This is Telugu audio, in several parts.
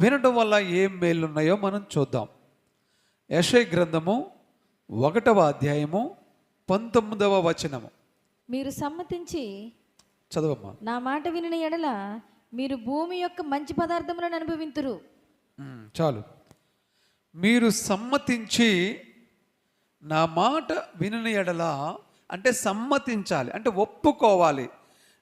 వినడం వల్ల ఏం మేలున్నాయో మనం చూద్దాం. యశయ గ్రంథము ఒకటవ అధ్యాయము పంతొమ్మిదవ వచనము. మీరు సమ్మతించి చదవమ్మా. నా మాట వినిన ఎడల మీరు భూమి యొక్క మంచి పదార్థములను అనుభవింతురు. చాలు. మీరు సమ్మతించి నా మాట వినని ఎడల అంటే సమ్మతించాలి అంటే ఒప్పుకోవాలి.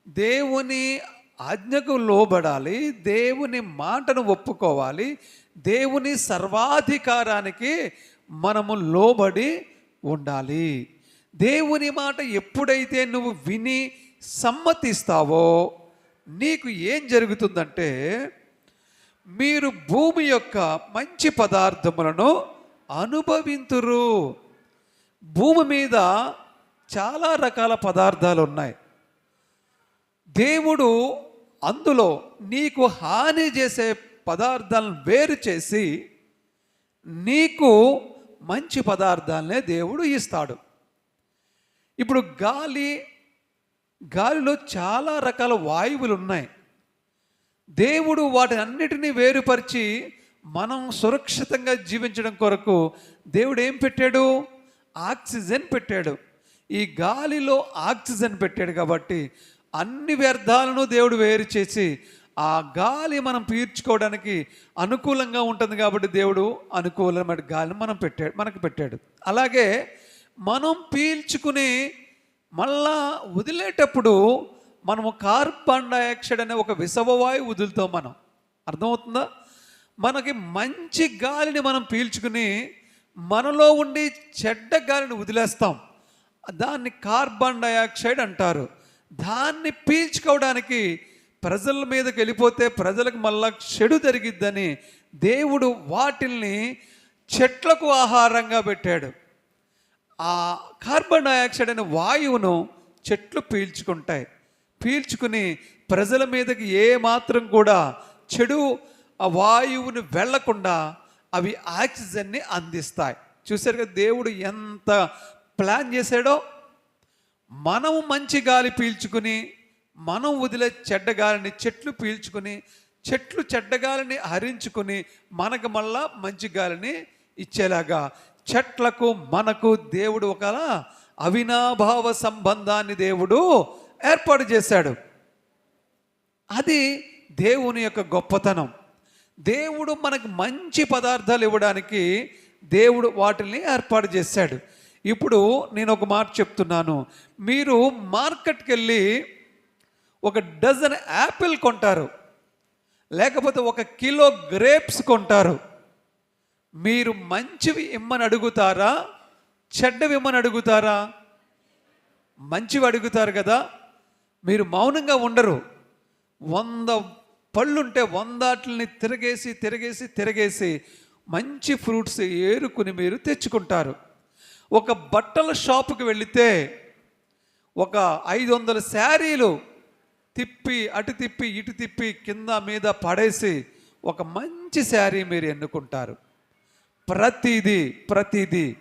దేవుని ఆజ్ఞకు లోబడాలి దేవుని మాటను ఒప్పుకోవాలి దేవుని సర్వాధికారానికి మనము లోబడి ఉండాలి. దేవుని మాట ఎప్పుడైతే నువ్వు విని సమ్మతిస్తావో నీకు ఏం జరుగుతుందంటే మీరు భూమి యొక్క మంచి పదార్థములను అనుభవింతురు. భూమి మీద చాలా రకాల పదార్థాలు ఉన్నాయి. దేవుడు అందులో నీకు హాని చేసే పదార్థాలను వేరు చేసి నీకు మంచి పదార్థాలనే దేవుడు ఇస్తాడు. ఇప్పుడు గాలి గాలిలో చాలా రకాల వాయువులు ఉన్నాయి. దేవుడు వాటి అన్నిటినీ వేరుపరిచి మనం సురక్షితంగా జీవించడం కొరకు దేవుడు ఏం పెట్టాడు? ఆక్సిజన్ పెట్టాడు. ఈ గాలిలో ఆక్సిజన్ పెట్టాడు కాబట్టి అన్ని వ్యర్థాలను దేవుడు వేరు చేసి ఆ గాలి మనం పీల్చుకోవడానికి అనుకూలంగా ఉంటుంది కాబట్టి దేవుడు అనుకూలమైన గాలిని మనం పెట్టాడు మనకు పెట్టాడు. అలాగే మనం పీల్చుకుని మళ్ళా వదిలేటప్పుడు మనము కార్బన్ డైఆక్సైడ్ అనే ఒక విషవవాయు వదులుతాం మనం. అర్థమవుతుందా? మనకి మంచి గాలిని మనం పీల్చుకుని మనలో ఉండి చెడ్డ గాలిని వదిలేస్తాం. దాన్ని కార్బన్ డైఆక్సైడ్ అంటారు. దాన్ని పీల్చుకోవడానికి ప్రజల మీదకి వెళ్ళిపోతే ప్రజలకు మళ్ళా చెడు జరిగిద్దని దేవుడు వాటిల్ని చెట్లకు ఆహారంగా పెట్టాడు. ఆ కార్బన్ డైఆక్సైడ్ అనే వాయువును చెట్లు పీల్చుకుంటాయి. పీల్చుకుని ప్రజల మీదకి ఏ మాత్రం కూడా చెడు ఆ వాయువుని వెళ్ళకుండా అవి ఆక్సిజన్ని అందిస్తాయి. చూసారు కదా దేవుడు ఎంత ప్లాన్ చేశాడో? మనం మంచి గాలి పీల్చుకుని మనం వదిలే చెడ్డ గాలిని చెట్లు పీల్చుకుని చెట్లు చెడ్డ గాలిని హరించుకుని మనకు మళ్ళా మంచి గాలిని ఇచ్చేలాగా. చెట్లకు మనకు దేవుడు ఒక అవినాభావ సంబంధాన్ని దేవుడు ఏర్పాటు చేశాడు. అది దేవుని యొక్క గొప్పతనం. దేవుడు మనకు మంచి పదార్థాలు ఇవ్వడానికి దేవుడు వాటిని ఏర్పాటు చేశాడు. ఇప్పుడు నేను ఒక మాట చెప్తున్నాను. మీరు మార్కెట్కి వెళ్ళి ఒక డజన్ యాపిల్ కొంటారు. లేకపోతే ఒక కిలో గ్రేప్స్ కొంటారు. మీరు మంచివి ఇమ్మని అడుగుతారా? చెడ్డవి ఇమ్మని అడుగుతారా? మంచివి అడుగుతారు కదా. మీరు మౌనంగా ఉండరు. వంద పళ్ళుంటే వందాటిని తిరగేసి తిరగేసి తిరగేసి మంచి ఫ్రూట్స్ ఏరుకుని మీరు తెచ్చుకుంటారు. ఒక బట్టల షాపుకి వెళితే ఒక ఐదు వందల శారీలు తిప్పి అటు తిప్పి ఇటు తిప్పి కింద మీద పడేసి ఒక మంచి శారీ మీరు ఎన్నుకుంటారు. ప్రతిదీ ప్రతిదీ.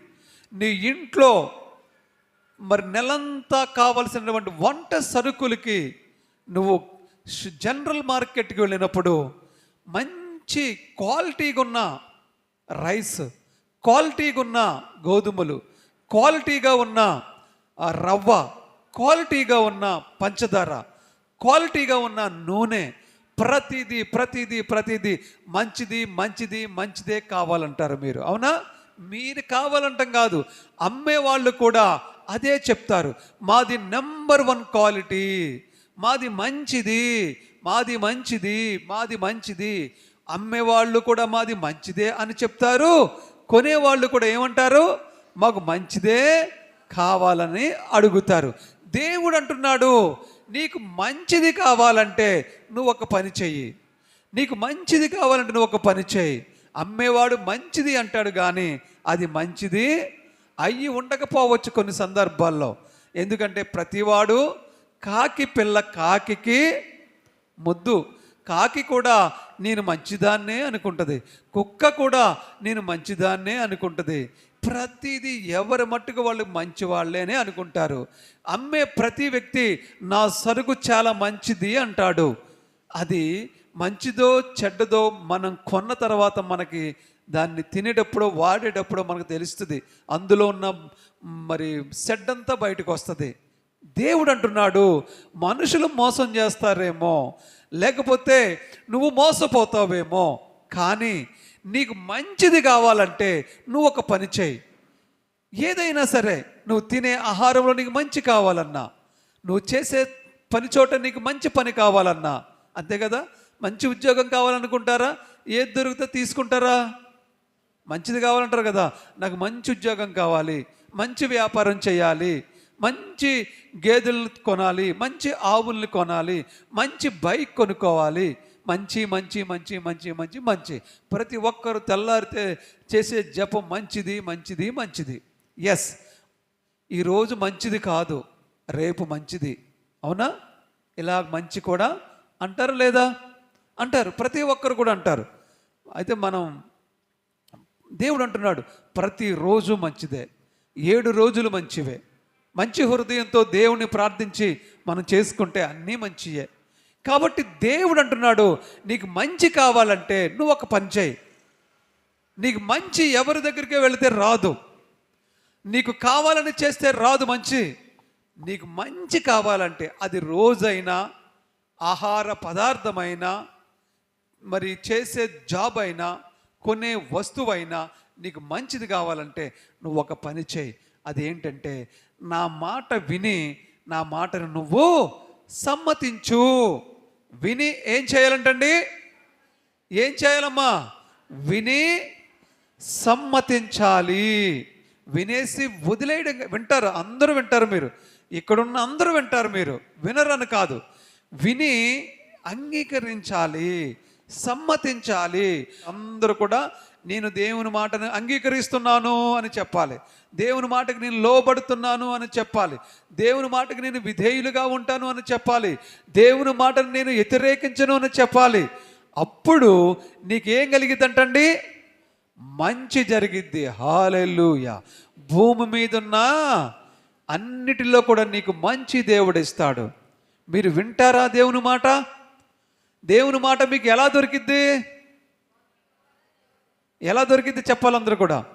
నీ ఇంట్లో మరి నెలంతా కావలసినటువంటి వంట సరుకులకి నువ్వు జనరల్ మార్కెట్కి వెళ్ళినప్పుడు మంచి క్వాలిటీగా ఉన్న రైస్ క్వాలిటీగా ఉన్న గోధుమలు క్వాలిటీగా ఉన్న రవ్వ క్వాలిటీగా ఉన్న పంచదార క్వాలిటీగా ఉన్న నూనె ప్రతిదీ ప్రతిదీ ప్రతిదీ మంచిది మంచిది మంచిదే కావాలంటారు మీరు. అవునా? మీరు కావాలంటాం కాదు. అమ్మే వాళ్ళు కూడా అదే చెప్తారు. మాది నెంబర్ వన్ క్వాలిటీ మాది మంచిది మాది మంచిది మాది మంచిది. అమ్మేవాళ్ళు కూడా మాది మంచిదే అని చెప్తారు. కొనేవాళ్ళు కూడా ఏమంటారు? మాకు మంచిదే కావాలని అడుగుతారు. దేవుడు అంటున్నాడు నీకు మంచిది కావాలంటే నువ్వు ఒక పని చెయ్యి. నీకు మంచిది కావాలంటే నువ్వు ఒక పని చేయి అమ్మేవాడు మంచిది అంటాడు కానీ అది మంచిది అయ్యి ఉండకపోవచ్చు కొన్ని సందర్భాల్లో. ఎందుకంటే ప్రతివాడు కాకి పిల్ల కాకికి ముద్దు. కాకి కూడా నేను మంచిదాన్నే అనుకుంటుంది. కుక్క కూడా నేను మంచిదాన్నే అనుకుంటుంది. ప్రతిదీ ఎవరి మట్టుకు వాళ్ళు మంచి వాళ్ళేనే అనుకుంటారు. అమ్మే ప్రతి వ్యక్తి నా సరుకు చాలా మంచిది అంటాడు. అది మంచిదో చెడ్డదో మనం కొన్న తర్వాత మనకి దాన్ని తినేటప్పుడు వాడేటప్పుడు మనకు తెలుస్తుంది. అందులో ఉన్న మరి సెడ్డంతా బయటకు వస్తుంది దేవుడు అంటున్నాడు మనుషులు మోసం చేస్తారేమో లేకపోతే నువ్వు మోసపోతావేమో కానీ నీకు మంచిది కావాలంటే నువ్వు ఒక పని చేయి. ఏదైనా సరే నువ్వు తినే ఆహారంలో నీకు మంచి కావాలన్నా నువ్వు చేసే పని చోట నీకు మంచి పని కావాలన్నా అంతే కదా? మంచి ఉద్యోగం కావాలనుకుంటారా? ఏది దొరికితే తీసుకుంటారా? మంచిది కావాలంటారు కదా? నాకు మంచి ఉద్యోగం కావాలి మంచి వ్యాపారం చేయాలి మంచి గేదెలను కొనాలి మంచి ఆవుల్ని కొనాలి మంచి బైక్ కొనుక్కోవాలి మంచి మంచి మంచి మంచి మంచి మంచి. ప్రతి ఒక్కరు తెల్లారితే చేసే జపం మంచిది మంచిది మంచిది. ఎస్ ఈరోజు మంచిది కాదు రేపు మంచిది. అవునా? ఇలా మంచి కూడా అంటారు లేదా? అంటారు. ప్రతి ఒక్కరు కూడా అంటారు. అయితే మనం దేవుడు అంటున్నాడు ప్రతిరోజు మంచిదే. ఏడు రోజులు మంచివే. మంచి హృదయంతో దేవుణ్ణి ప్రార్థించి మనం చేసుకుంటే అన్నీ మంచియే. కాబట్టి దేవుడు అంటున్నాడు నీకు మంచి కావాలంటే నువ్వు ఒక పని చేయి. నీకు మంచి ఎవరి దగ్గరికి వెళితే రాదు. నీకు కావాలని చేస్తే రాదు మంచి. నీకు మంచి కావాలంటే అది రోజైనా ఆహార పదార్థమైనా మరి చేసే జాబ్ అయినా కొనే వస్తువైనా నీకు మంచిది కావాలంటే నువ్వు ఒక పని చేయి. అదేంటంటే నా మాట విని నా మాటను నువ్వు సమ్మతించు. విని ఏం చేయాలంటండి? ఏం చేయాలమ్మా? విని సమ్మతించాలి. వినేసి వదిలేయడం వింటారు అందరూ వింటారు మీరు. ఇక్కడున్న అందరూ వింటారు మీరు. వినరని కాదు. విని అంగీకరించాలి సమ్మతించాలి. అందరూ కూడా నేను దేవుని మాటను అంగీకరిస్తున్నాను అని చెప్పాలి. దేవుని మాటకి నేను లోబడుతున్నాను అని చెప్పాలి. దేవుని మాటకి నేను విధేయులుగా ఉంటాను అని చెప్పాలి. దేవుని మాటను నేను వ్యతిరేకించను అని చెప్పాలి. అప్పుడు నీకేం కలిగిద్దంటండి? మంచి జరిగిద్ది. హాలెల్లుయ భూమి మీద ఉన్న అన్నిటిలో కూడా నీకు మంచి దేవుడు ఇస్తాడు. మీరు వింటారా దేవుని మాట? దేవుని మాట మీకు ఎలా దొరికిద్ది? ఎలా దొరికింది చెప్పాలందరూ కూడా?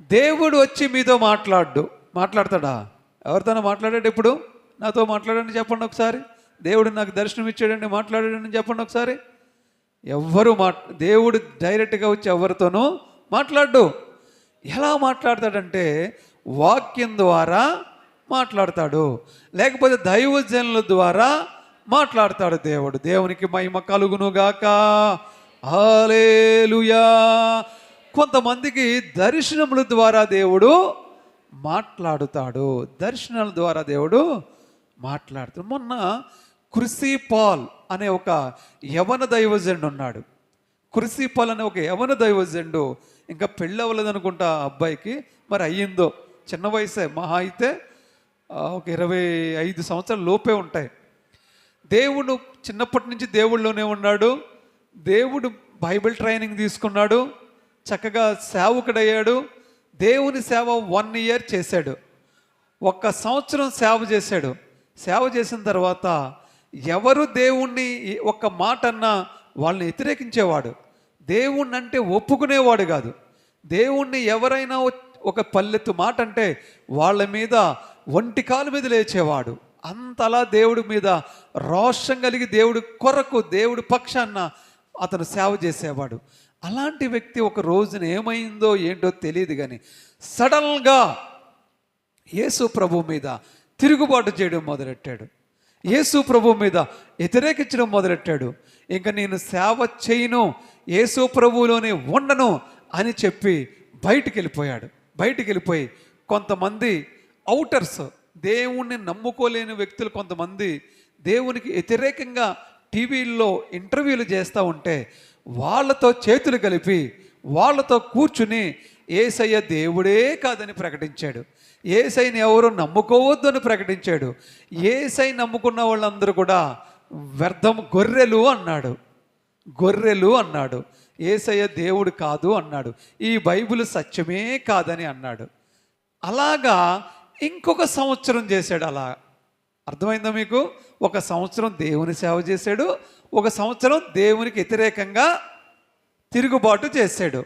దేవుడు వచ్చి మీతో మాట్లాడు. మాట్లాడతాడా? ఎవరితోనో మాట్లాడాడు ఇప్పుడు? నాతో మాట్లాడండి చెప్పండి ఒకసారి. దేవుడు నాకు దర్శనం ఇచ్చాడండి మాట్లాడాడని చెప్పండి ఒకసారి. ఎవ్వరు మా దేవుడు డైరెక్ట్గా వచ్చి ఎవరితోనూ మాట్లాడు. ఎలా మాట్లాడతాడంటే వాక్యం ద్వారా మాట్లాడతాడు. లేకపోతే దైవజనుల ద్వారా మాట్లాడతాడు దేవుడు. దేవునికి మహిమ కలుగునుగాక. హాలేలుయా కొంతమందికి దర్శనముల ద్వారా దేవుడు మాట్లాడుతాడు. దర్శనాల ద్వారా దేవుడు మాట్లాడుతాడు. మొన్న కృషి పాల్ అనే ఒక యవన దైవజెండు ఉన్నాడు. కృషి పాల్ అనే ఒక యవన దైవజెండు ఇంకా పెళ్ళి అనుకుంటా ఆ అబ్బాయికి. మరి అయ్యిందో? చిన్న వయసే మహా అయితే ఒక ఇరవై ఐదు సంవత్సరాల లోపే ఉంటాయి. దేవుడు చిన్నప్పటి నుంచి దేవుళ్ళలోనే ఉన్నాడు. దేవుడు బైబిల్ ట్రైనింగ్ తీసుకున్నాడు చక్కగా సేవకుడయ్యాడు దేవుని సేవ వన్ ఇయర్ చేశాడు. ఒక్క సంవత్సరం సేవ చేశాడు. సేవ చేసిన తర్వాత ఎవరు దేవుణ్ణి ఒక్క మాట అన్నా వాళ్ళని వ్యతిరేకించేవాడు? దేవుణ్ణి అంటే ఒప్పుకునేవాడు కాదు. దేవుణ్ణి ఎవరైనా ఒక పల్లెత్తు మాట అంటే వాళ్ళ మీద ఒంటి కాలు మీద లేచేవాడు. అంతలా దేవుడి మీద రోషం కలిగి దేవుడి కొరకు దేవుడి పక్షాన్న అతను సేవ చేసేవాడు. అలాంటి వ్యక్తి ఒక రోజున ఏమైందో ఏంటో తెలియదు కానీ సడన్గా యేసు ప్రభు మీద తిరుగుబాటు చేయడం మొదలెట్టాడు. యేసు ప్రభు మీద వ్యతిరేకించడం మొదలెట్టాడు. ఇంకా నేను సేవ చేయను యేసు ప్రభువులోనే ఉండను అని చెప్పి బయటికి వెళ్ళిపోయాడు బయటికి వెళ్ళిపోయి కొంతమంది అవుటర్స్ దేవుణ్ణి నమ్ముకోలేని వ్యక్తులు కొంతమంది దేవునికి వ్యతిరేకంగా టీవీల్లో ఇంటర్వ్యూలు చేస్తూ ఉంటే వాళ్ళతో చేతులు కలిపి వాళ్ళతో కూర్చుని ఏసయ్య దేవుడే కాదని ప్రకటించాడు. ఏసైని ఎవరు నమ్ముకోవద్దు అని ప్రకటించాడు. ఏసై నమ్ముకున్న వాళ్ళందరూ కూడా వ్యర్థం గొర్రెలు అన్నాడు. గొర్రెలు అన్నాడు. ఏసయ్య దేవుడు కాదు అన్నాడు. ఈ బైబిల్ సత్యమే కాదని అన్నాడు. అలాగా ఇంకొక సంవత్సరం చేశాడు అలా. అర్థమైందా మీకు? ఒక సంవత్సరం దేవుని సేవ చేశాడు ఒక సంవత్సరం దేవునికి వ్యతిరేకంగా తిరుగుబాటు చేశాడు.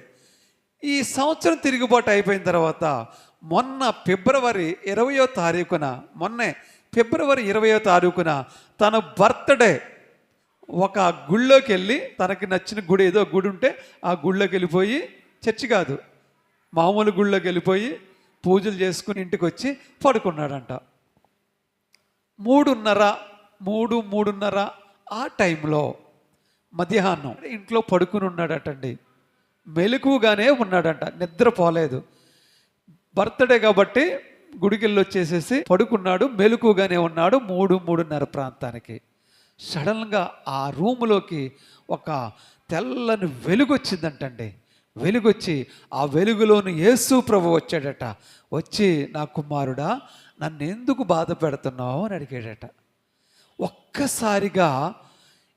ఈ సంవత్సరం తిరుగుబాటు అయిపోయిన తర్వాత మొన్న ఫిబ్రవరి ఇరవయో తారీఖున మొన్నే ఫిబ్రవరి ఇరవయో తారీఖున తన బర్త్డే ఒక గుళ్ళోకి వెళ్ళి తనకి నచ్చిన గుడి ఏదో గుడి ఉంటే ఆ గుళ్ళోకి వెళ్ళిపోయి చర్చి కాదు మామూలు గుళ్ళోకి వెళ్ళిపోయి పూజలు చేసుకుని ఇంటికి వచ్చి పడుకున్నాడంట. మూడున్నర మూడు మూడున్నర ఆ టైంలో మధ్యాహ్నం. ఇంట్లో పడుకుని ఉన్నాడటండి. మెలకుగానే ఉన్నాడంట. నిద్రపోలేదు. బర్త్డే కాబట్టి గుడికెళ్ళి వచ్చేసేసి పడుకున్నాడు మెలకుగానే ఉన్నాడు మూడు మూడున్నర ప్రాంతానికి. సడన్గా ఆ రూములోకి ఒక తెల్లని వెలుగు వచ్చిందంటండి వెలుగొచ్చి ఆ వెలుగులోని యేసు ప్రభు వచ్చాడట. వచ్చి నా కుమారుడా నన్ను ఎందుకు బాధ పెడుతున్నావు అని అడిగాడట. ఒక్కసారిగా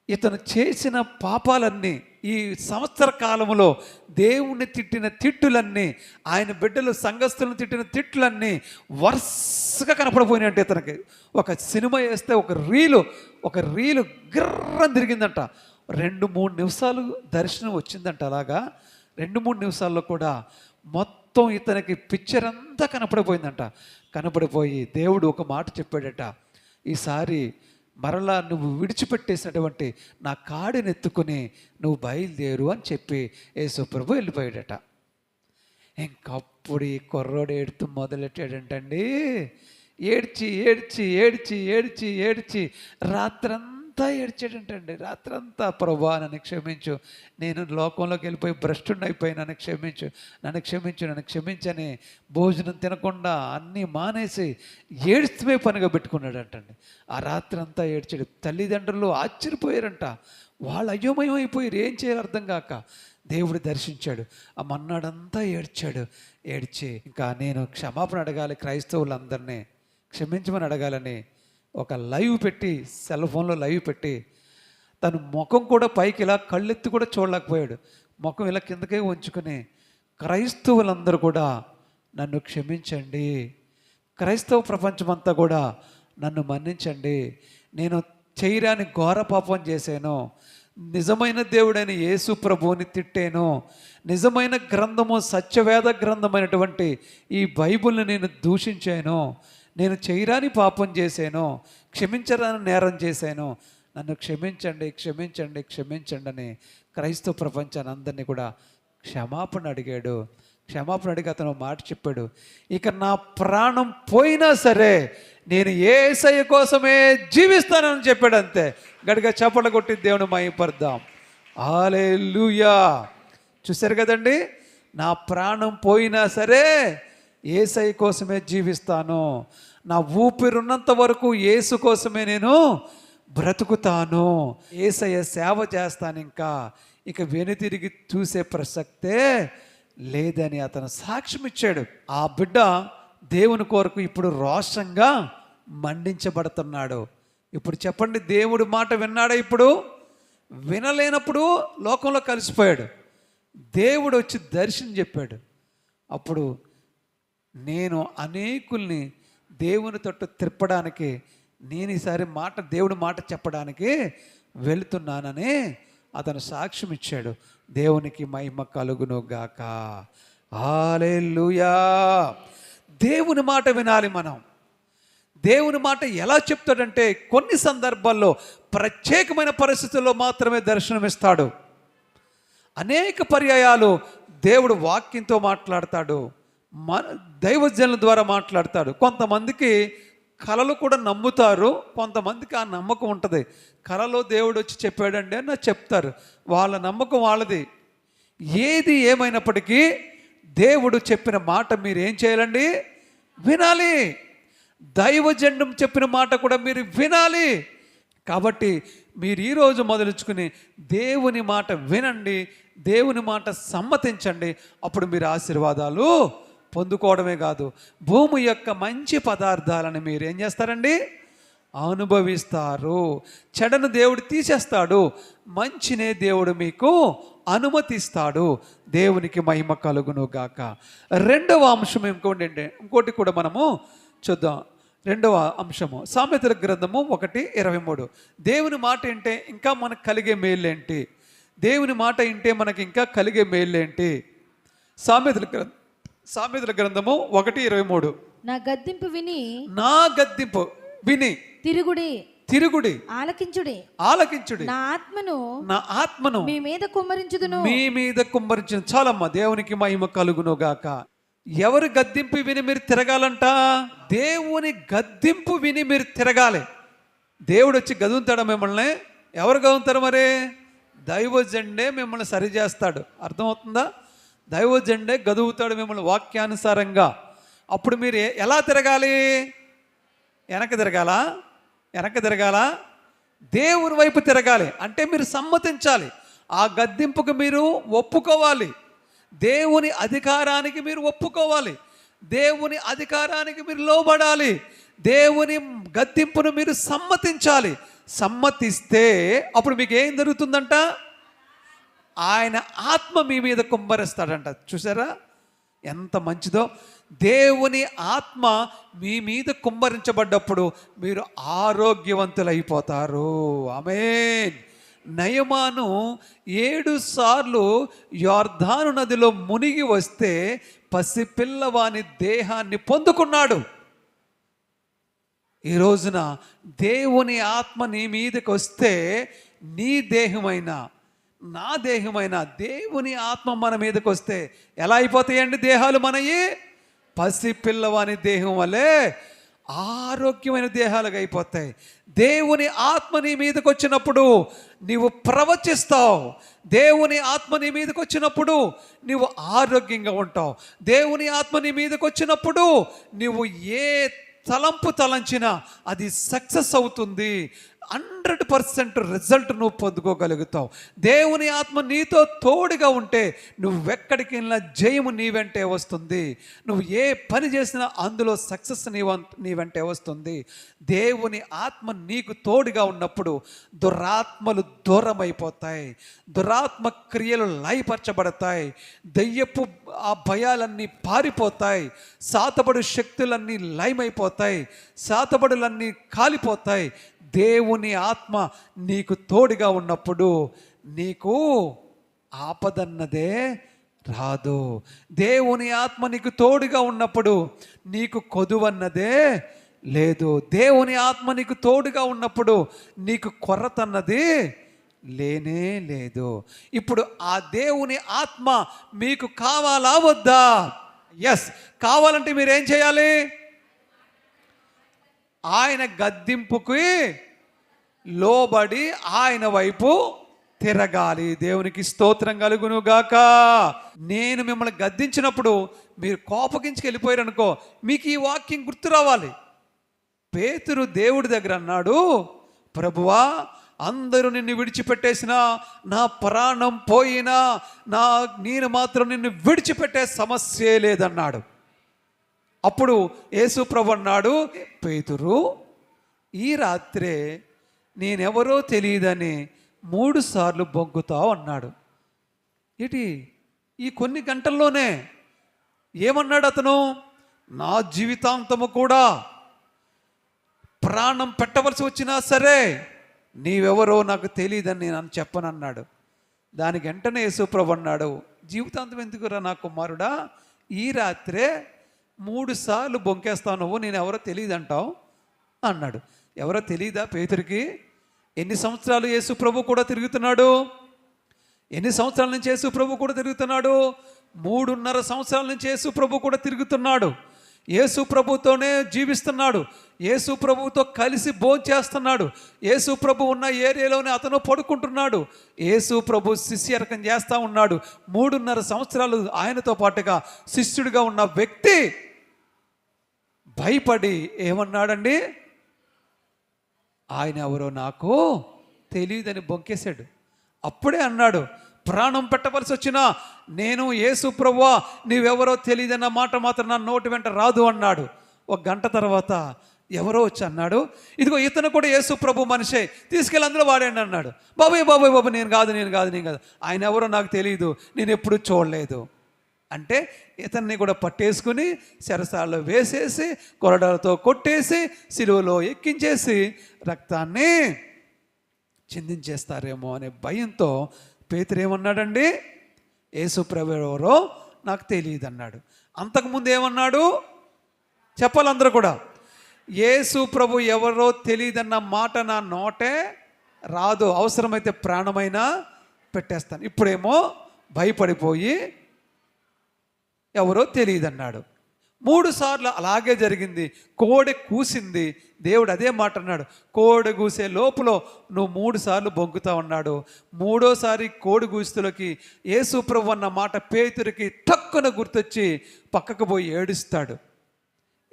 ఇతను చేసిన పాపాలన్నీ ఈ సంవత్సర కాలంలో దేవుణ్ణి తిట్టిన తిట్టులన్నీ ఆయన బిడ్డలు సంఘస్థులను తిట్టిన తిట్లన్నీ వరుసగా కనపడిపోయినట్టు ఇతనికి. ఒక సినిమా వేస్తే ఒక రీలు ఒక రీలు గిర్రం తిరిగిందంట. రెండు మూడు నిమిషాలు దర్శనం వచ్చిందంట అలాగా. రెండు మూడు నిమిషాల్లో కూడా మొత్తం మొత్తం ఇతనికి పిక్చర్ అంతా కనపడిపోయిందంట. కనపడిపోయి దేవుడు ఒక మాట చెప్పాడట. ఈసారి మరలా నువ్వు విడిచిపెట్టేసినటువంటి నా కాడినెత్తుకుని నువ్వు బయలుదేరు అని చెప్పి యేసుప్రభు వెళ్ళిపోయాడట. ఇంకప్పుడు ఈ కుర్రోడు ఏడుతూ మొదలెట్టాడంటండి. ఏడ్చి ఏడ్చి ఏడ్చి ఏడ్చి ఏడ్చి రాత్రంతా ఏడ్చాడంటండి. రాత్రంతా ప్రభా నన్ను క్షమించు. నేను లోకంలోకి వెళ్ళిపోయి భ్రష్టుని అయిపోయి నన్ను క్షమించు. నన్ను క్షమించు నన్ను క్షమించని భోజనం తినకుండా అన్నీ మానేసి ఏడుస్తమే పనిగా పెట్టుకున్నాడంటండి. ఆ రాత్రంతా ఏడ్చాడు. తల్లిదండ్రులు ఆశ్చర్యపోయారంట. వాళ్ళు అయోమయం అయిపోయారు. ఏం చేయాలి అర్థం కాక దేవుడు దర్శించాడు. ఆ మన్నాడంతా ఏడ్చాడు. ఏడ్చి ఇంకా నేను క్షమాపణ అడగాలి. క్రైస్తవులందరినీ క్షమించమని అడగాలని ఒక లైవ్ పెట్టి సెల్ ఫోన్లో లైవ్ పెట్టి తను ముఖం కూడా పైకి ఇలా కళ్ళెత్తి కూడా చూడలేకపోయాడు. ముఖం ఇలా కిందకే ఉంచుకుని క్రైస్తవులందరూ కూడా నన్ను క్షమించండి. క్రైస్తవ ప్రపంచమంతా కూడా నన్ను మన్నించండి. నేను చేయరాని ఘోర పాపం చేశాను. నిజమైన దేవుడైన యేసు ప్రభువుని తిట్టాను. నిజమైన గ్రంథము సత్యవేద గ్రంథమైనటువంటి ఈ బైబిల్ని నేను దూషించాను. నేను చేయరాని పాపం చేశాను క్షమించరాని నేరం చేశాను నన్ను క్షమించండి క్షమించండి క్షమించండి అని క్రైస్తవ ప్రపంచాన్ని అందరినీ కూడా క్షమాపణ అడిగాడు. క్షమాపణ అడిగి అతను మాట చెప్పాడు. ఇక నా ప్రాణం పోయినా సరే నేను ఏసయ్య కోసమే జీవిస్తానని చెప్పాడు అంతే. గడిగా చప్పట కొట్టి దేవుని మయపడదాం లూయా చూశారు కదండి? నా ప్రాణం పోయినా సరే ఏసై కోసమే జీవిస్తాను. నా ఊపిరున్నంత వరకు ఏసు కోసమే నేను బ్రతుకుతాను. ఏసయ్య సేవ చేస్తాను ఇంకా. ఇక వెనుతిరిగి చూసే ప్రసక్తే లేదని అతను సాక్ష్యం ఇచ్చాడు. ఆ బిడ్డ దేవుని కొరకు ఇప్పుడు రోషంగా మండించబడుతున్నాడు. ఇప్పుడు చెప్పండి దేవుడి మాట విన్నాడా ఇప్పుడు? వినలేనప్పుడు లోకంలో కలిసిపోయాడు. దేవుడు వచ్చి దర్శనం చెప్పాడు. అప్పుడు నేను అనేకుల్ని దేవుని తట్టు తిప్పడానికి నేను ఈసారి మాట దేవుడి మాట చెప్పడానికి వెళుతున్నానని అతను సాక్ష్యం ఇచ్చాడు. దేవునికి మహిమ కలుగును గాక. హాలెలూయా దేవుని మాట వినాలి మనం. దేవుని మాట ఎలా చెప్తాడంటే కొన్ని సందర్భాల్లో ప్రత్యేకమైన పరిస్థితుల్లో మాత్రమే దర్శనమిస్తాడు అనేక పర్యాయాలు దేవుడు వాక్యంతో మాట్లాడతాడు. మన దైవజనుల ద్వారా మాట్లాడతాడు. కొంతమందికి కళలు కూడా నమ్ముతారు కొంతమందికి ఆ నమ్మకం ఉంటుంది. కళలో దేవుడు వచ్చి చెప్పాడండి అని చెప్తారు. వాళ్ళ నమ్మకం వాళ్ళది. ఏది ఏమైనప్పటికీ దేవుడు చెప్పిన మాట మీరు ఏం చేయాలండి? వినాలి. దైవజెండం చెప్పిన మాట కూడా మీరు వినాలి. కాబట్టి మీరు ఈరోజు మొదలుచుకుని దేవుని మాట వినండి దేవుని మాట సమ్మతించండి. అప్పుడు మీరు ఆశీర్వాదాలు పొందుకోవడమే కాదు. భూమి యొక్క మంచి పదార్థాలను మీరు ఏం చేస్తారండి? అనుభవిస్తారు. చెడను దేవుడు తీసేస్తాడు. మంచినే దేవుడు మీకు అనుమతిస్తాడు. దేవునికి మహిమ కలుగును గాక. రెండవ అంశం ఇంకోటి ఏంటి? ఇంకోటి కూడా మనము చూద్దాం. రెండవ అంశము. సామెతల గ్రంథము ఒకటి ఇరవై మూడు. దేవుని మాట వింటే ఇంకా మనకు కలిగే మేలేంటి దేవుని మాట వింటే మనకి ఇంకా కలిగే మేలేంటి సామెతల గ్రంథం సామెతల గ్రంథము ఒకటి ఇరవై మూడు. నా గద్దింపు విని నా గద్దింపు విని తిరుగుడి తిరుగుడి ఆలకించుడి. ఆలకించుడి. నా ఆత్మను నా ఆత్మను మీ మీద కుమ్మరించుదును. మీ మీద కుమ్మరించిన చాలమ్మ దేవునికి మహిమ కలుగును గాక. ఎవరు గద్దింపు విని మీరు తిరగాలంట? దేవుని గద్దింపు విని మీరు తిరగాలి. దేవుడు వచ్చి గదువుతాడు మిమ్మల్ని? ఎవరు గదువుతారు మరి? దైవజండే మిమ్మల్ని సరి చేస్తాడు అర్థమవుతుందా? దైవజండే గదువుతాడు మిమ్మల్ని వాక్యానుసారంగా. అప్పుడు మీరు ఎలా తిరగాలి? వెనక తిరగాల? వెనక తిరగాల? దేవుని వైపు తిరగాలి. అంటే మీరు సమ్మతించాలి. ఆ గద్దింపుకు మీరు ఒప్పుకోవాలి. దేవుని అధికారానికి మీరు ఒప్పుకోవాలి. దేవుని అధికారానికి మీరు లోబడాలి. దేవుని గద్దింపును మీరు సమ్మతించాలి. సమ్మతిస్తే అప్పుడు మీకు ఏం జరుగుతుందంట? ఆయన ఆత్మ మీ మీద కుమ్మరిస్తాడంట చూసారా ఎంత మంచిదో. దేవుని ఆత్మ మీ మీద కుమ్మరించబడ్డప్పుడు మీరు ఆరోగ్యవంతులైపోతారు. ఆమేన్. నయమాను ఏడు సార్లు యార్ధాను నదిలో మునిగి వస్తే పసిపిల్లవాని దేహాన్ని పొందుకున్నాడు. ఈ రోజున దేవుని ఆత్మ నీ మీదకి వస్తే నీ దేహమైన నా దేహమైన దేవుని ఆత్మ మన మీదకి వస్తే ఎలా అయిపోతాయండి దేహాలు మనయి? పసి పిల్లవాని దేహం వల్లే ఆరోగ్యమైన దేహాలుగా అయిపోతాయి. దేవుని ఆత్మ నీ మీదకి వచ్చినప్పుడు నీవు ప్రవచిస్తావు. దేవుని ఆత్మ నీ మీదకి వచ్చినప్పుడు నీవు ఆరోగ్యంగా ఉంటావు. దేవుని ఆత్మ నీ మీదకి వచ్చినప్పుడు నీవు ఏ తలంపు తలంచినా అది సక్సెస్ అవుతుంది. హండ్రెడ్ పర్సెంట్ రిజల్ట్ నువ్వు పొందుకోగలుగుతావు. దేవుని ఆత్మ నీతో తోడుగా ఉంటే నువ్వెక్కడికి వెళ్ళినా జయము నీ వెంటే వస్తుంది. నువ్వు ఏ పని చేసినా అందులో సక్సెస్ నీ నీ వెంటే వస్తుంది. దేవుని ఆత్మ నీకు తోడుగా ఉన్నప్పుడు దురాత్మలు దూరమైపోతాయి. దురాత్మ క్రియలు లయపరచబడతాయి. దయ్యపు ఆ భయాలన్నీ పారిపోతాయి. సాతబడు శక్తులన్నీ లయమైపోతాయి. సాతబడులన్నీ కాలిపోతాయి. దేవుని ఆత్మ నీకు తోడుగా ఉన్నప్పుడు నీకు ఆపదన్నదే రాదు. దేవుని ఆత్మ నీకు తోడుగా ఉన్నప్పుడు నీకు కొదువన్నదే లేదు. దేవుని ఆత్మ నీకు తోడుగా ఉన్నప్పుడు నీకు కొరత అన్నది లేనే లేదు. ఇప్పుడు ఆ దేవుని ఆత్మ మీకు కావాలా వద్దా? ఎస్ కావాలంటే మీరేం చేయాలి? ఆయన గద్దింపుకి లోబడి ఆయన వైపు తిరగాలి. దేవునికి స్తోత్రం కలుగును గాక నేను మిమ్మల్ని గద్దించినప్పుడు మీరు కోపగించుకు వెళ్ళిపోయారనుకో మీకు ఈ వాక్యం గుర్తు రావాలి. పేతురు దేవుడి దగ్గర అన్నాడు ప్రభువా అందరూ నిన్ను విడిచిపెట్టేసినా నా ప్రాణం పోయినా నా నేను మాత్రం నిన్ను విడిచిపెట్టే సమస్యే లేదన్నాడు. అప్పుడు యేసు ప్రభు అన్నాడు పేతురు ఈ రాత్రే నేనెవరో తెలియదని మూడు సార్లు బొగ్గుతావు అన్నాడు. ఏటి? ఈ కొన్ని గంటల్లోనే ఏమన్నాడు అతను? నా జీవితాంతము కూడా ప్రాణం పెట్టవలసి వచ్చినా సరే నీవెవరో నాకు తెలియదని నేను చెప్పనన్నాడు. దానికి వెంటనే యేసుప్రభు అన్నాడు జీవితాంతం ఎందుకురా నా కుమారుడా? ఈ రాత్రే మూడు సార్లు బొంకేస్తావు నువ్వు నేను ఎవరో తెలియదు అంటావు అన్నాడు. ఎవరో తెలియదా పేతురికి? ఎన్ని సంవత్సరాలు యేసు ప్రభు కూడా తిరుగుతున్నాడు? ఎన్ని సంవత్సరాల నుంచి యేసు ప్రభు కూడా తిరుగుతున్నాడు? మూడున్నర సంవత్సరాల నుంచి యేసు ప్రభు కూడా తిరుగుతున్నాడు. యేసు ప్రభుతోనే జీవిస్తున్నాడు. యేసు ప్రభుతో కలిసి భోజనం చేస్తున్నాడు యేసు ప్రభు ఉన్న ఏరియాలోనే అతను పడుకుంటున్నాడు. యేసు ప్రభు శిష్యరకం చేస్తూ ఉన్నాడు. మూడున్నర సంవత్సరాలు ఆయనతో పాటుగా శిష్యుడిగా ఉన్న వ్యక్తి భయపడి ఏమన్నాడండి? ఆయన ఎవరో నాకు తెలియదని బొంకేశాడు. అప్పుడే అన్నాడు ప్రాణం పెట్టవలసి వచ్చినా నేను యేసు ప్రవ్వా నీవెవరో తెలియదన్న మాట మాత్రం నా నోటి వెంట రాదు అన్నాడు. ఒక గంట తర్వాత ఎవరో వచ్చి అన్నాడు ఇదిగో ఇతను కూడా యేసు ప్రభు మనిషే తీసుకెళ్ళి అందులో వాడండి అన్నాడు. బాబాయ్ బాబాయ్ బాబు నేను కాదు నేను కాదు నేను కాదు. ఆయన ఎవరో నాకు తెలియదు నేను ఎప్పుడూ చూడలేదు అంటే ఇతన్ని కూడా పట్టేసుకుని చెరసాల్లో వేసేసి కొరడాలతో కొట్టేసి సిలువలో ఎక్కించేసి రక్తాన్ని చిందించేస్తారేమో అనే భయంతో పేతురేమన్నాడండి? యేసు ఎవరో నాకు తెలియదు అన్నాడు అంతకుముందు ఏమన్నాడు? చెప్పాలి అందరూ కూడా యేసు ప్రభు ఎవరో తెలియదన్న మాట నా నోటే రాదు అవసరమైతే ప్రాణమైనా పెట్టేస్తాను. ఇప్పుడేమో భయపడిపోయి ఎవరో తెలియదన్నాడు. మూడు సార్లు అలాగే జరిగింది. కోడె కూసింది. దేవుడు అదే మాట అన్నాడు కోడి కూసే లోపల నువ్వు మూడు సార్లు బొంకుతా ఉన్నాడు. మూడోసారి కోడి కూస్తులకి ఏసుప్రభు అన్న మాట పేతురికి టక్కున గుర్తొచ్చి పక్కకు పోయి ఏడుస్తాడు.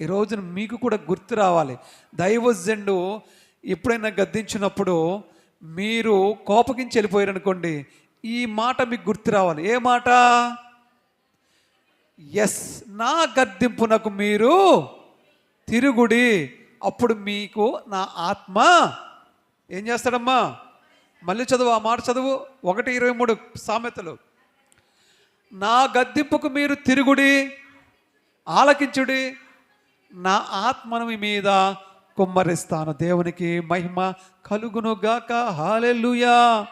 ఈ రోజున మీకు కూడా గుర్తు రావాలి. దైవజెండు ఎప్పుడైనా గద్దించినప్పుడు మీరు కోపగించి వెళ్ళిపోయారు అనుకోండి ఈ మాట మీకు గుర్తు రావాలి. ఏ మాట? ఎస్ నా గద్దింపునకు మీరు తిరుగుడి. అప్పుడు మీకు నా ఆత్మ. ఏం చేస్తాడమ్మా? మళ్ళీ చదువు ఆ మాట చదువు. ఒకటి ఇరవై మూడు సామెతలు. నా గద్దింపుకు మీరు తిరుగుడి ఆలకించుడి. నా ఆత్మను మీ మీద కుమ్మరిస్తాను. దేవునికి మహిమ కలుగును గాక హాలెల్లుయా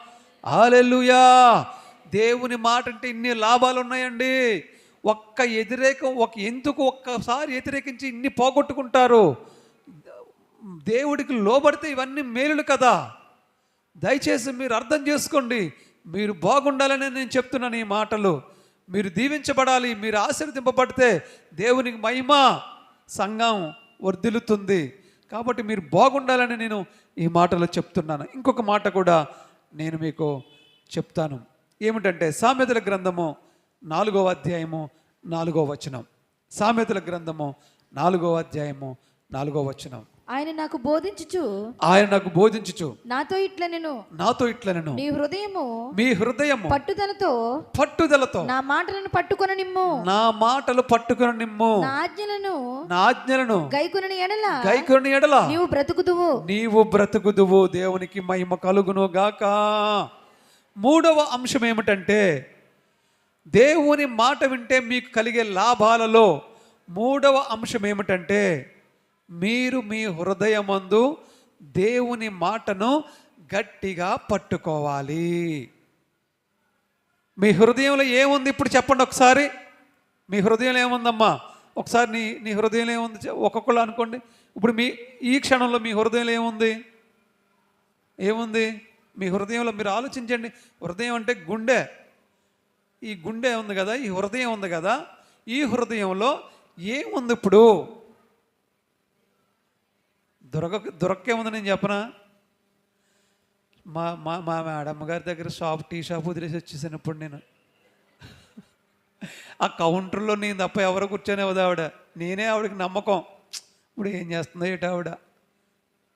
హాలెల్లుయా దేవుని మాట అంటే ఇన్ని లాభాలు ఉన్నాయండి ఒక్క వ్యతిరేకం ఒక ఎందుకు ఒక్కసారి వ్యతిరేకించి ఇన్ని పోగొట్టుకుంటారు? దేవుడికి లోబడితే ఇవన్నీ మేలులు కదా? దయచేసి మీరు అర్థం చేసుకోండి. మీరు బాగుండాలని నేను చెప్తున్నాను ఈ మాటలు. మీరు దీవించబడాలి మీరు ఆశీర్వదింపబడితే దేవునికి మహిమ సంఘం వర్ధిల్లుతుంది. కాబట్టి మీరు బాగుండాలని నేను ఈ మాటలో చెప్తున్నాను. ఇంకొక మాట కూడా నేను మీకు చెప్తాను. ఏమిటంటే సామెతల గ్రంథము నాలుగవ అధ్యాయము నాలుగో వచనం. సామెతల గ్రంథము నాలుగో అధ్యాయము నాలుగో వచనం. ఆయన నాకు బోధించుచు. ఆయన నాకు బోధించుచు. నాతో ఇట్లా నేను నాతో ఇట్లా నేను నీ హృదయము మీ హృదయము పట్టుదలతో. పట్టుదలతో. నా మాటలను పట్టుకొన నిమ్ము నా మాటలు పట్టుకుని నిమ్ము నా ఆజ్ఞలను నా ఆజ్ఞలను గైకొనని ఎడల. గైకొని ఎడల. నీవు బ్రతుకుదువు. నీవు బ్రతుకుదువు. దేవునికి మహిమ కలుగును గాక. మూడవ అంశం ఏమిటంటే దేవుని మాట వింటే మీకు కలిగే లాభాలలో మూడవ అంశం ఏమిటంటే మీరు మీ హృదయమందు దేవుని మాటను గట్టిగా పట్టుకోవాలి. మీ హృదయంలో ఏముంది ఇప్పుడు చెప్పండి ఒకసారి. మీ హృదయంలో ఏముందమ్మా? ఒకసారి నీ నీ హృదయంలో ఏముంది ఒక్కొక్కళ్ళు అనుకోండి. ఇప్పుడు మీ ఈ క్షణంలో మీ హృదయంలో ఏముంది? ఏముంది? మీ హృదయంలో మీరు ఆలోచించండి. హృదయం అంటే గుండె. ఈ గుండె ఉంది కదా ఈ హృదయం ఉంది కదా ఈ హృదయంలో ఏముంది ఇప్పుడు? దొరక దొరక్కేముంది నేను చెప్పనా? మా మా మా మేడమ్ గారి దగ్గర షాప్ టీ షాప్ వదిలేసి వచ్చేసానప్పుడు నేను. ఆ కౌంటర్లో నేను తప్ప ఎవరు కూర్చొనేవద్దు ఆవిడ? నేనే ఆవిడకి నమ్మకం. ఇప్పుడు ఏం చేస్తుందో ఏటి ఆవిడ.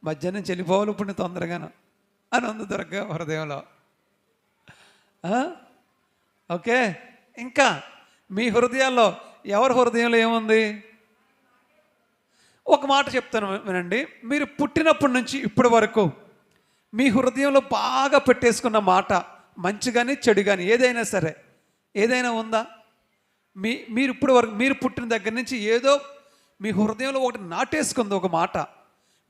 మధ్యాహ్నం చెల్లిపోవాలి ఇప్పుడు నేను తొందరగాను. అని ఉంది దొరక హృదయంలో ఓకే? ఇంకా మీ హృదయాల్లో ఎవరి హృదయంలో ఏముంది? ఒక మాట చెప్తాను వినండి. మీరు పుట్టినప్పటి నుంచి ఇప్పటి వరకు మీ హృదయంలో బాగా పెట్టేసుకున్న మాట మంచి కానీ చెడు కానీ ఏదైనా సరే ఏదైనా ఉందా? మీ మీరు ఇప్పుడు వరకు మీరు పుట్టిన దగ్గర నుంచి ఏదో మీ హృదయంలో ఒకటి నాటేసుకుంది ఒక మాట.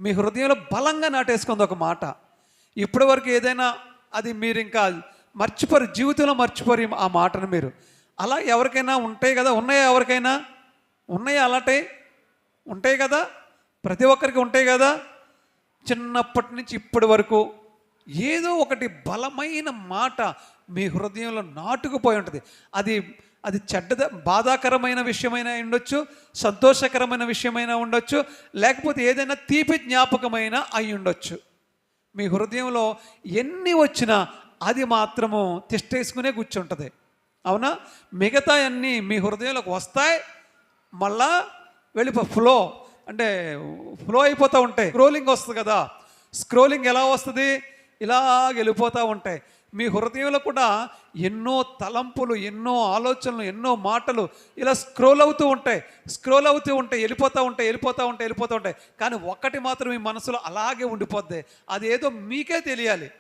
మీ హృదయంలో బలంగా నాటేసుకుంది ఒక మాట. ఇప్పటి వరకు ఏదైనా అది మీరు ఇంకా మర్చిపోరు జీవితంలో మర్చిపోరు ఆ మాటను మీరు. అలా ఎవరికైనా ఉంటాయి కదా ఉన్నాయా ఎవరికైనా? ఉన్నాయా అలాంటి? ఉంటాయి కదా ప్రతి ఒక్కరికి ఉంటాయి కదా. చిన్నప్పటి నుంచి ఇప్పటి వరకు ఏదో ఒకటి బలమైన మాట మీ హృదయంలో నాటుకుపోయి ఉంటుంది. అది అది చెడ్డ బాధాకరమైన విషయమైనా ఉండొచ్చు సంతోషకరమైన విషయమైనా ఉండొచ్చు లేకపోతే ఏదైనా తీపి జ్ఞాపకమైన అయి ఉండొచ్చు. మీ హృదయంలో ఎన్ని వచ్చినా అది మాత్రము తిష్టేసుకునే కూర్చుంటుంది. అవునా? మిగతా అన్నీ మీ హృదయంలోకి వస్తాయి మళ్ళా వెళ్ళిపో ఫ్లో అంటే ఫ్లో అయిపోతూ ఉంటాయి. స్క్రోలింగ్ వస్తుంది కదా. స్క్రోలింగ్ ఎలా వస్తుంది? ఇలా వెళ్ళిపోతూ ఉంటాయి. మీ హృదయంలో కూడా ఎన్నో తలంపులు ఎన్నో ఆలోచనలు ఎన్నో మాటలు ఇలా స్క్రోల్ అవుతూ ఉంటాయి. స్క్రోల్ అవుతూ ఉంటాయి వెళ్ళిపోతూ ఉంటాయి వెళ్ళిపోతూ ఉంటాయి వెళ్ళిపోతూ ఉంటాయి. కానీ ఒక్కటి మాత్రం మీ మనసులో అలాగే ఉండిపోద్ది. అది ఏదో మీకే తెలియాలి.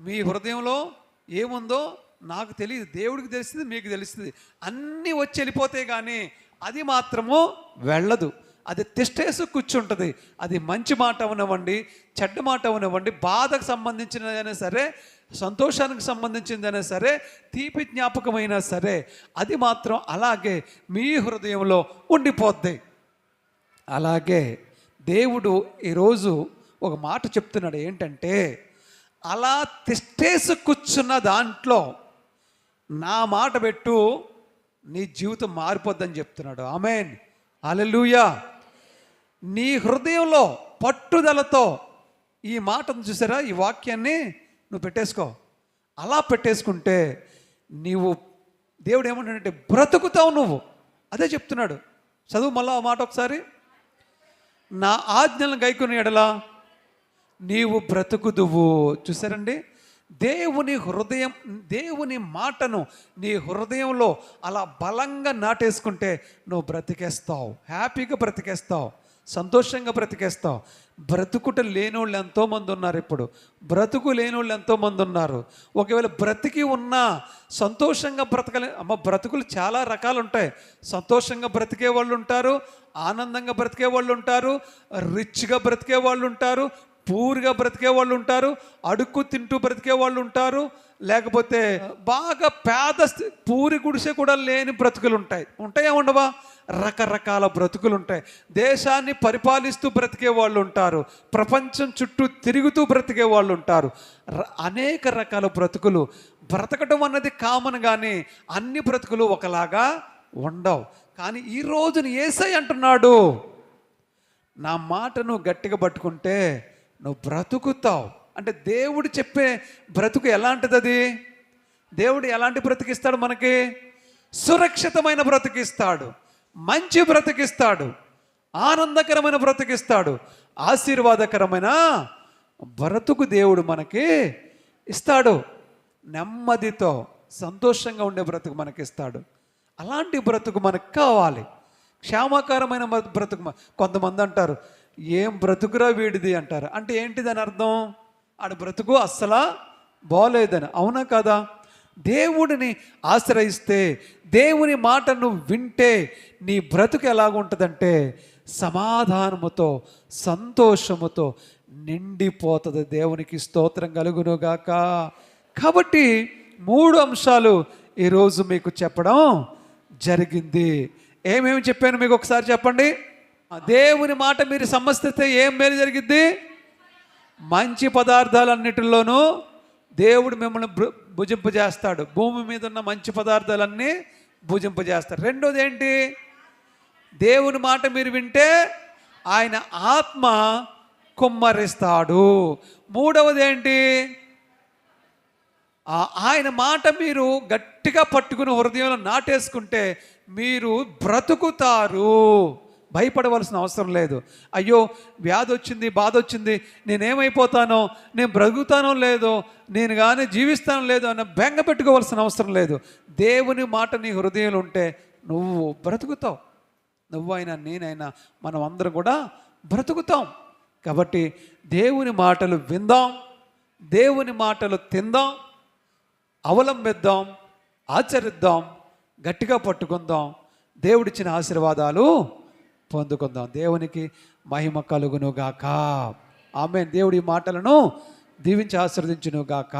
మీ హృదయంలో ఏముందో నాకు తెలియదు. దేవుడికి తెలిసింది మీకు తెలుస్తుంది అన్నీ వచ్చి వెళ్ళిపోతే కానీ అది మాత్రము వెళ్ళదు. అది తిష్టేసి కూర్చుంటుంది. అది మంచి మాట అవనివ్వండి చెడ్డ మాట అవనివ్వండి బాధకు సంబంధించినదైనా సరే సంతోషానికి సంబంధించిందైనా సరే తీపి జ్ఞాపకమైనా సరే అది మాత్రం అలాగే మీ హృదయంలో ఉండిపోద్ది. అలాగే దేవుడు ఈరోజు ఒక మాట చెప్తున్నాడు ఏంటంటే అలా తిష్టేసి కూర్చున్న దాంట్లో నా మాట పెట్టు నీ జీవితం మారిపోద్దని చెప్తున్నాడు. ఆమెన్. అలెలుయా నీ హృదయంలో పట్టుదలతో ఈ మాటను చూసారా? ఈ వాక్యాన్ని నువ్వు పెట్టేసుకో. అలా పెట్టేసుకుంటే నీవు దేవుడు ఏమంటాడంటే బ్రతుకుతావు నువ్వు. అదే చెప్తున్నాడు. చదువు మళ్ళా ఆ మాట ఒకసారి. నా ఆజ్ఞలను గైకుని ఎడలా నీవు బ్రతుకుదువు. చూసారండి దేవుని హృదయం దేవుని మాటను నీ హృదయంలో అలా బలంగా నాటేసుకుంటే నువ్వు బ్రతికేస్తావు. హ్యాపీగా బ్రతికేస్తావు. సంతోషంగా బ్రతికేస్తావు. బ్రతుకుట లేనోళ్ళు ఎంతోమంది ఉన్నారు ఇప్పుడు. బ్రతుకు లేనోళ్ళు ఎంతోమంది ఉన్నారు. ఒకవేళ బ్రతికి ఉన్నా సంతోషంగా బ్రతకలే అమ్మ బ్రతుకులు చాలా రకాలు ఉంటాయి సంతోషంగా బ్రతికే వాళ్ళు ఉంటారు ఆనందంగా బ్రతికే వాళ్ళు ఉంటారు రిచ్గా బ్రతికే వాళ్ళు ఉంటారు పూర్గా బ్రతికే వాళ్ళు ఉంటారు అడుక్కు తింటూ బ్రతికే వాళ్ళు ఉంటారు లేకపోతే బాగా పేద పూరి గుడిసె కూడా లేని బ్రతుకులు ఉంటాయి. ఉంటాయా ఉండవా? రకరకాల బ్రతుకులు ఉంటాయి. దేశాన్ని పరిపాలిస్తూ బ్రతికే వాళ్ళు ఉంటారు. ప్రపంచం చుట్టూ తిరుగుతూ బ్రతికే వాళ్ళు ఉంటారు. అనేక రకాల బ్రతుకులు. బ్రతకడం అన్నది కామన్ కానీ అన్ని బ్రతుకులు ఒకలాగా ఉండవు. కానీ ఈ రోజున ఏసై అంటున్నాడు నా మాటను గట్టిగా పట్టుకుంటే నువ్వు బ్రతుకుతావు. అంటే దేవుడు చెప్పే బ్రతుకు ఎలాంటిది అది దేవుడు ఎలాంటి బ్రతికిస్తాడు మనకి? సురక్షితమైన బ్రతికిస్తాడు. మంచి బ్రతికిస్తాడు. ఆనందకరమైన బ్రతికిస్తాడు. ఆశీర్వాదకరమైన బ్రతుకు దేవుడు మనకి ఇస్తాడు. నెమ్మదితో సంతోషంగా ఉండే బ్రతుకు మనకి ఇస్తాడు అలాంటి బ్రతుకు మనకు కావాలి. క్షేమకరమైన బ్రతుకు కొంతమంది అంటారు ఏం బ్రతుకురా వీడిది అంటారు. అంటే ఏంటిదని అర్థం? ఆడ బ్రతుకు అస్సలా బాగోలేదని అవునా కదా? దేవుడిని ఆశ్రయిస్తే దేవుని మాటను వింటే నీ బ్రతుకు ఎలాగుంటుందంటే సమాధానముతో సంతోషముతో నిండిపోతుంది. దేవునికి స్తోత్రం కలుగునుగాక. కాబట్టి మూడు అంశాలు ఈరోజు మీకు చెప్పడం జరిగింది. ఏమేమి చెప్పాను మీకు ఒకసారి చెప్పండి? దేవుని మాట మీరు సమస్యతే ఏం మేలు జరిగిద్ది? మంచి పదార్థాలన్నిటిలోనూ దేవుడు మిమ్మల్ని భుజింపజేస్తాడు. భూమి మీద ఉన్న మంచి పదార్థాలన్నీ భుజింపజేస్తాడు. రెండోది ఏంటి దేవుని మాట మీరు వింటే ఆయన ఆత్మ కుమ్మరిస్తాడు. మూడవది ఏంటి ఆయన మాట మీరు గట్టిగా పట్టుకుని హృదయంలో నాటేసుకుంటే మీరు బ్రతుకుతారు. భయపడవలసిన అవసరం లేదు. అయ్యో వ్యాధి వచ్చింది బాధ వచ్చింది నేనేమైపోతానో నేను బ్రతుకుతానో లేదో నేను కానీ జీవిస్తానో లేదో అన్న బెంగ పెట్టుకోవాల్సిన అవసరం లేదు. దేవుని మాట నీ హృదయంలో ఉంటే నువ్వు బ్రతుకుతావు. నువ్వైనా నేనైనా మనం అందరం కూడా బ్రతుకుతాం. కాబట్టి దేవుని మాటలు విందాం దేవుని మాటలు తిందాం అవలంబిద్దాం ఆచరిద్దాం గట్టిగా పట్టుకుందాం. దేవుడిచ్చిన ఆశీర్వాదాలు పొందుకుందాం. దేవునికి మహిమ కలుగును గాక ఆమె దేవుడి మాటలను దీవించి ఆశీర్వదించును గాక